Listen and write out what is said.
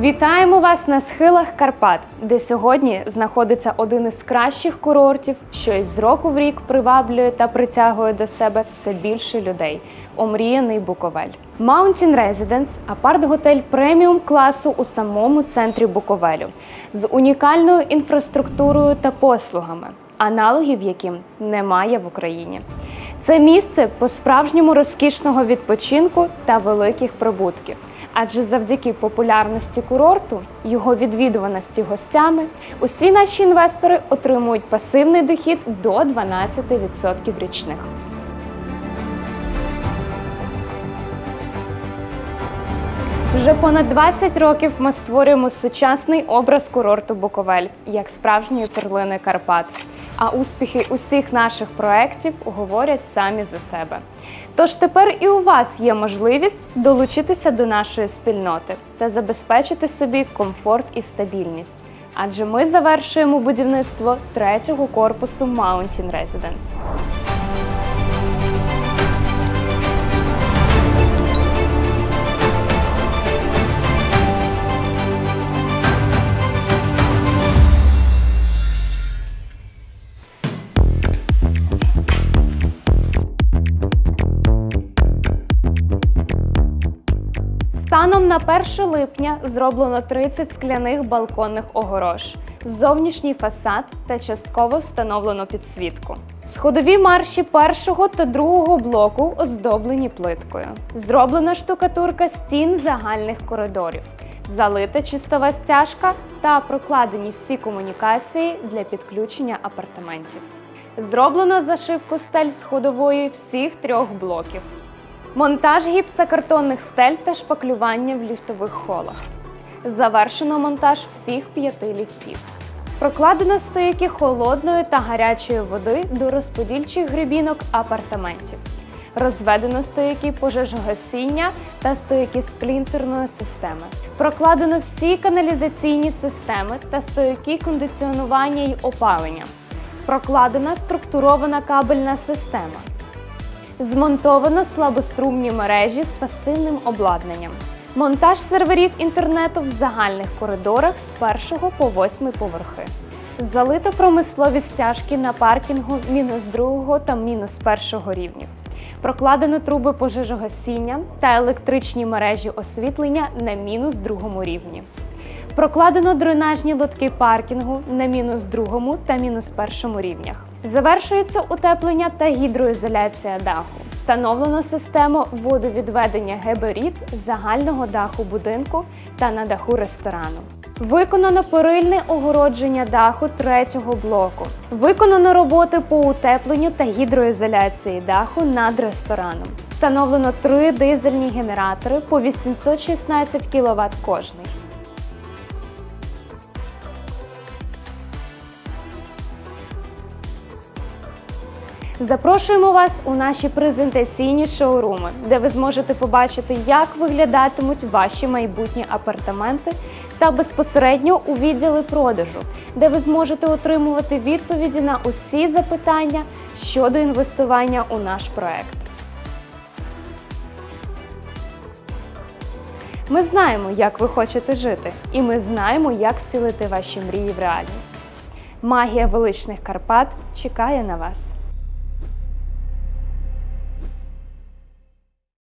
Вітаємо вас на схилах Карпат, де сьогодні знаходиться один із кращих курортів, що із року в рік приваблює та притягує до себе все більше людей. Омріяний Буковель. Mountain Residence – апарт-готель преміум класу у самому центрі Буковелю з унікальною інфраструктурою та послугами, аналогів яким немає в Україні. Це місце по-справжньому розкішного відпочинку та великих прибутків. Адже завдяки популярності курорту, його відвідуваності гостями, усі наші інвестори отримують пасивний дохід до 12% річних. Вже понад 20 років ми створюємо сучасний образ курорту Буковель як справжньої перлини Карпат. А успіхи усіх наших проєктів говорять самі за себе. Тож тепер і у вас є можливість долучитися до нашої спільноти та забезпечити собі комфорт і стабільність. Адже ми завершуємо будівництво третього корпусу Mountain Residence. Станом на 1 липня зроблено 30 скляних балконних огорож, зовнішній фасад та частково встановлено підсвітку. Сходові марші першого та другого блоку оздоблені плиткою. Зроблена штукатурка стін загальних коридорів, залита чистова стяжка та прокладені всі комунікації для підключення апартаментів. Зроблено зашивку стель сходової всіх трьох блоків. Монтаж гіпсокартонних стель та шпаклювання в ліфтових холах. Завершено монтаж всіх п'яти ліфтів. Прокладено стояки холодної та гарячої води до розподільчих грибінок апартаментів. Розведено стояки пожежогасіння та стояки сплінтерної системи. Прокладено всі каналізаційні системи та стояки кондиціонування й опалення. Прокладена структурована кабельна система. Змонтовано слабострумні мережі з пасивним обладнанням. Монтаж серверів інтернету в загальних коридорах з першого по восьмий поверхи. Залито промислові стяжки на паркінгу мінус другого та мінус першого рівнів. Прокладено труби пожежогасіння та електричні мережі освітлення на мінус другому рівні. Прокладено дренажні лотки паркінгу на мінус другому та мінус першому рівнях. Завершується утеплення та гідроізоляція даху. Встановлено систему водовідведення геберіт загального даху будинку та на даху ресторану. Виконано перильне огородження даху третього блоку. Виконано роботи по утепленню та гідроізоляції даху над рестораном. Встановлено три дизельні генератори по 816 кВт кожний. Запрошуємо вас у наші презентаційні шоуруми, де ви зможете побачити, як виглядатимуть ваші майбутні апартаменти, та безпосередньо у відділи продажу, де ви зможете отримувати відповіді на усі запитання щодо інвестування у наш проект. Ми знаємо, як ви хочете жити, і ми знаємо, як втілити ваші мрії в реальність. Магія величних Карпат чекає на вас.